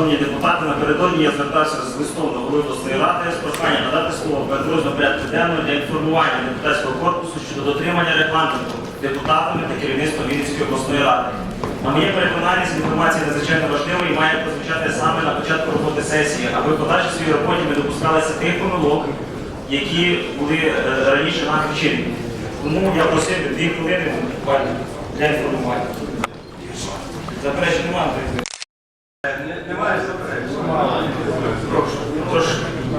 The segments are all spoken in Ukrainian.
шановні депутати, напередодні я звертався з листом до голови обласної ради з проханням надати слово передрозділу порядку денного для інформування депутатського корпусу щодо дотримання регламенту депутатами та керівництвом Вінницької обласної ради. На моє переконання, ця інформація надзвичайно важлива і має прозвучати саме на початку роботи сесії, аби подальшій своїй роботі ми допускалися тих помилок, які були е, раніше нам вчинені. Тому я просив дві хвилини буквально для інформування. Заперечень немає. Немає. Тож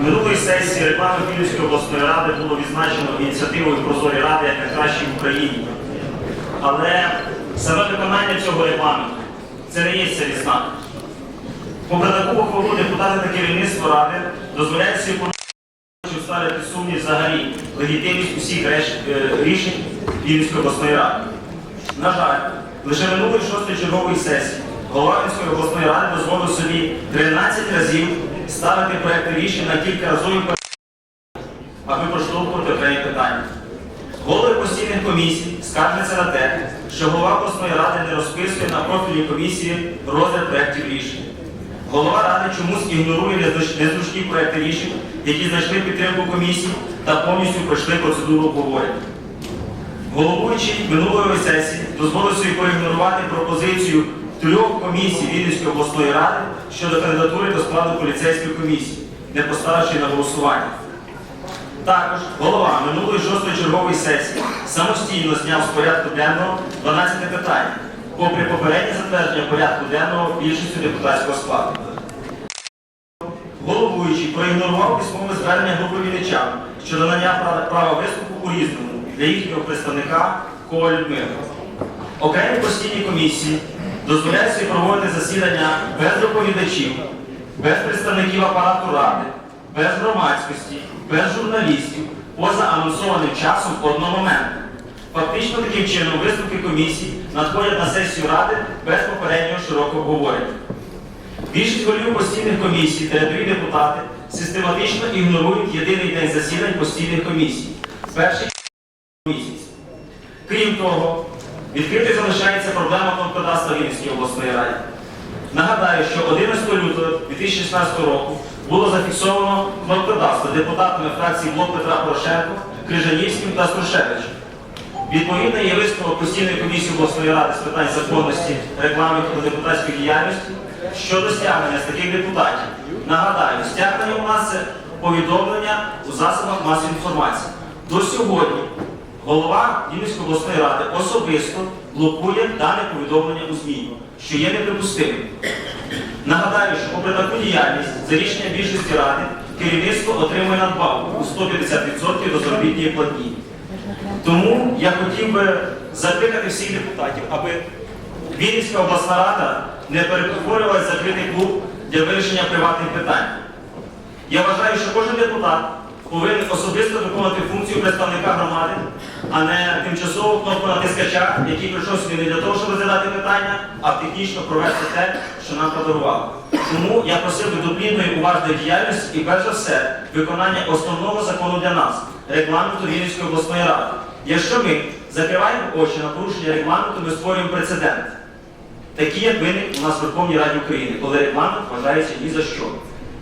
минулої сесії рекламу Київської обласної ради було відзначено ініціативою Прозорі ради як найкращій в Україні. Але саме виконання цього регламенту це не є цей знак. Попри таку похвалу депутати та керівництво ради дозволяють собі ставити сумнів взагалі легітимність усіх е, рішень Київської обласної ради. На жаль, лише минулої шостої чергової сесії голова Вінської обласної ради дозволив собі 13 разів ставити проекти рішень на кількаразові пере- аби проштовхувати окремі питання. Голови постійних комісій скаржаться на те, що голова обласної ради не розписує на профільній комісії розгляд проєктів рішень. Голова ради чомусь ігнорує незручні проекти рішень, які знайшли підтримку комісії та повністю пройшли процедуру обговорення. Головуючий минулої сесії дозволив собі проігнорувати пропозицію трьох комісій Вінницької обласної ради щодо кандидатури до складу поліцейської комісії, не поставивши на голосування. Також голова минулої шостої чергової сесії самостійно зняв з порядку денного 12 питань, попри попереднє затвердження порядку денного більшістю депутатського складу. Головуючий проігнорував письмове звернення групи вінничан щодо надання права- виступу у різному для їхнього представника Коваль Людмила. Окремі постійні комісії дозволяють собі проводити засідання без доповідачів, без представників апарату ради, без громадськості, без журналістів, поза анонсованим часом одномоментно. Фактично таким чином висновки комісій надходять на сесію ради без попереднього широкого обговорення. Більшість голів постійних комісій та рядові депутати систематично ігнорують єдиний день засідань постійних комісій перший місяць. Крім того, відкритою залишається проблема кнопкодавства Вінницької обласної ради. Нагадаю, що 11 лютого 2016 року було зафіксовано кнопкодавство депутатами фракції Блок Петра Порошенко, Крижанівським та Струшевичем. Відповідно є висновок постійної комісії обласної ради з питань законності, регламенту та депутатської діяльності щодо стягнення з таких депутатів. Нагадаю, стягнення у нас це повідомлення у засобах масової інформації. До сьогодні голова Вінницької обласної ради особисто блокує дане повідомлення у ЗМІ, що є неприпустимим. Нагадаю, що попри таку діяльність за рішенням більшості ради керівництво отримує надбавку у 150% до заробітної платні. Тому я хотів би закликати всіх депутатів, аби Вінницька обласна рада не перетворювалася закритий клуб для вирішення приватних питань. Я вважаю, що кожен депутат повинен особисто виконувати функцію представника громади, а не тимчасового кнопку натискача, який прийшов сюди не для того, щоб розглядати питання, а технічно провести те, що нам подарували. Тому я просив би до плідної уважної діяльності і перш за все виконання основного закону для нас регламенту Вінницької обласної ради. Якщо ми закриваємо очі на порушення регламенту, ми створюємо прецедент. Такі, як виник у нас в Верховній Раді України, коли регламент вважається ні за що.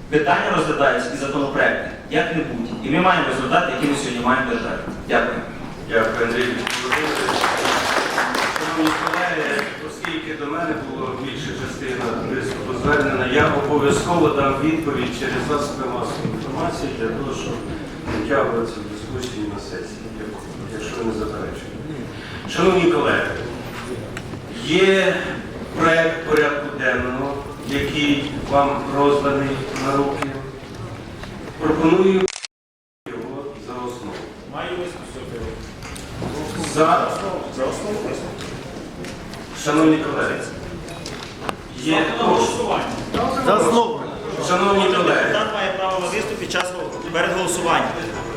Питання розглядаються і законопроекти, як-небудь. І ми маємо результат, який ми сьогодні маємо в. Дякую. Дякую, Андрій Шановні колеги, оскільки до мене було більша частина виступу звернена, я обов'язково дам відповідь через засоби масової інформації для того, щоб не втягуватися в дискусію на сесії, якщо не заперечуєте. Шановні колеги, є проект порядку денного, який вам розданий на руки. Пропоную його за основу. Маю За, За основу шановні колеги, є голосування. За основу. шановні колеги, Депутат має право на виступ під час перед голосуванням.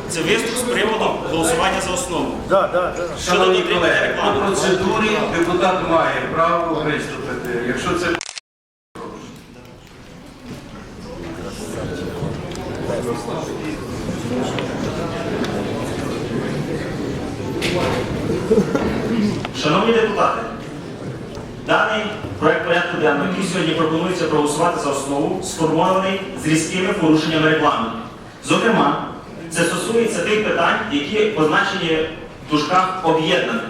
Це виступ з приводу голосування за основу. Да, да, да. шановні колеги, по процедурі депутат має право виступити. Якщо це Шановні депутати, даний проект порядку денного, який сьогодні пропонується проголосувати за основу, сформований з різкими порушеннями регламенту. Зокрема, це стосується тих питань, які позначені в дужках об'єднані.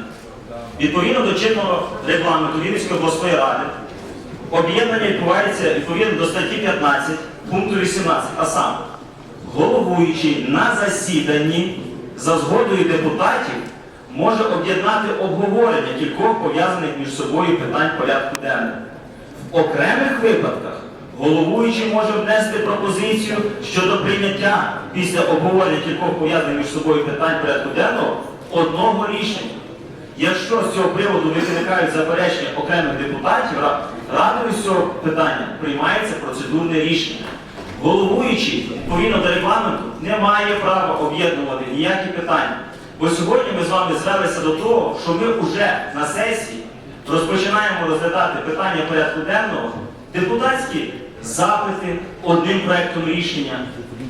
Відповідно до чинного регламенту Вінницької обласної ради, об'єднання відбувається відповідно до статті 15 пункту 18, а саме головуючий на засіданні за згодою депутатів може об'єднати обговорення кількох пов'язаних між собою питань порядку денного. В окремих випадках головуючий може внести пропозицію щодо прийняття після обговорення кількох пов'язаних між собою питань порядку денного одного рішення. Якщо з цього приводу не виникають заперечення окремих депутатів, радою з цього питання приймається процедурне рішення. Головуючий, відповідно до регламенту, не має права об'єднувати ніякі питання. Бо сьогодні ми з вами звелися до того, що ми вже на сесії розпочинаємо розглядати питання порядку денного, депутатські запити одним проектом рішення,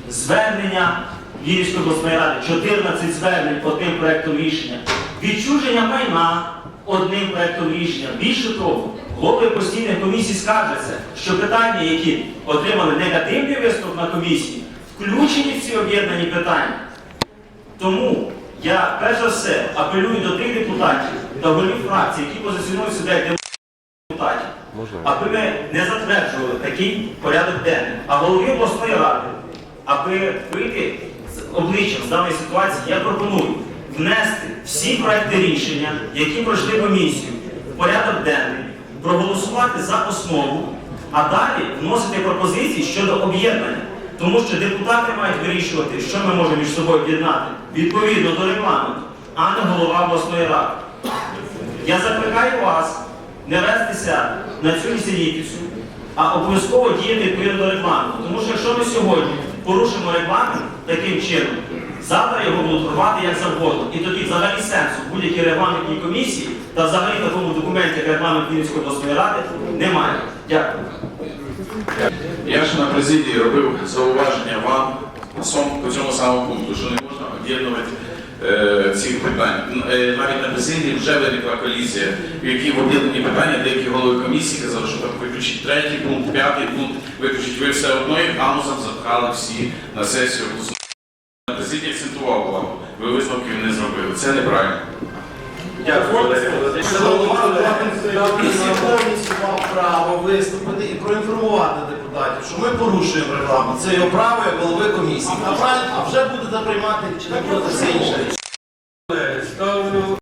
звернення Вінницької обласної ради, 14 звернень одним проектом рішення, відчуження майна одним проектом рішення. Більше того, голови постійних комісій скаржаться, що питання, які отримали негативний висновок на комісії, включені в ці об'єднані питання. Тому я перш за все апелюю до тих депутатів та голів фракцій, які позиціонують себе як депутатів, аби ми не затверджували такий порядок денний. А голові обласної ради, аби вийти з обличчям з даної ситуації, я пропоную внести всі проекти рішення, які пройшли комісію в порядок денний, проголосувати за основу, а далі вносити пропозиції щодо об'єднання. Тому що депутати мають вирішувати, що ми можемо між собою об'єднати відповідно до регламенту, а не голова обласної ради. Я закликаю вас не вестися на цю нісенітницю, а обов'язково діяти відповідно до регламенту. Тому що якщо ми сьогодні порушимо регламент таким чином, завтра його будуть рвати як завгодно. І тоді взагалі сенсу в будь-якій регламентній комісії та взагалі в такому документі, регламент Вінницької обласної ради, немає. Дякую. Я ж на президії робив зауваження вам по цьому самому пункту, що не можна об'єднувати е, цих питань. Е, навіть на президії вже виникла колізія, в якій в об'єднані питання деякі голови комісії казали, що там виключить третій пункт, п'ятий пункт, виключить ви все одно і гамузом запхали всі на сесію. На президії акцентував увагу. Ви висновків не зробили. Це неправильно. Дякую, Валерій Комісія повністю мав право виступити і проінформувати депутатів, що ми порушуємо регламент. Це його право як голови комісії. А вже будете приймати чи не будете все інше.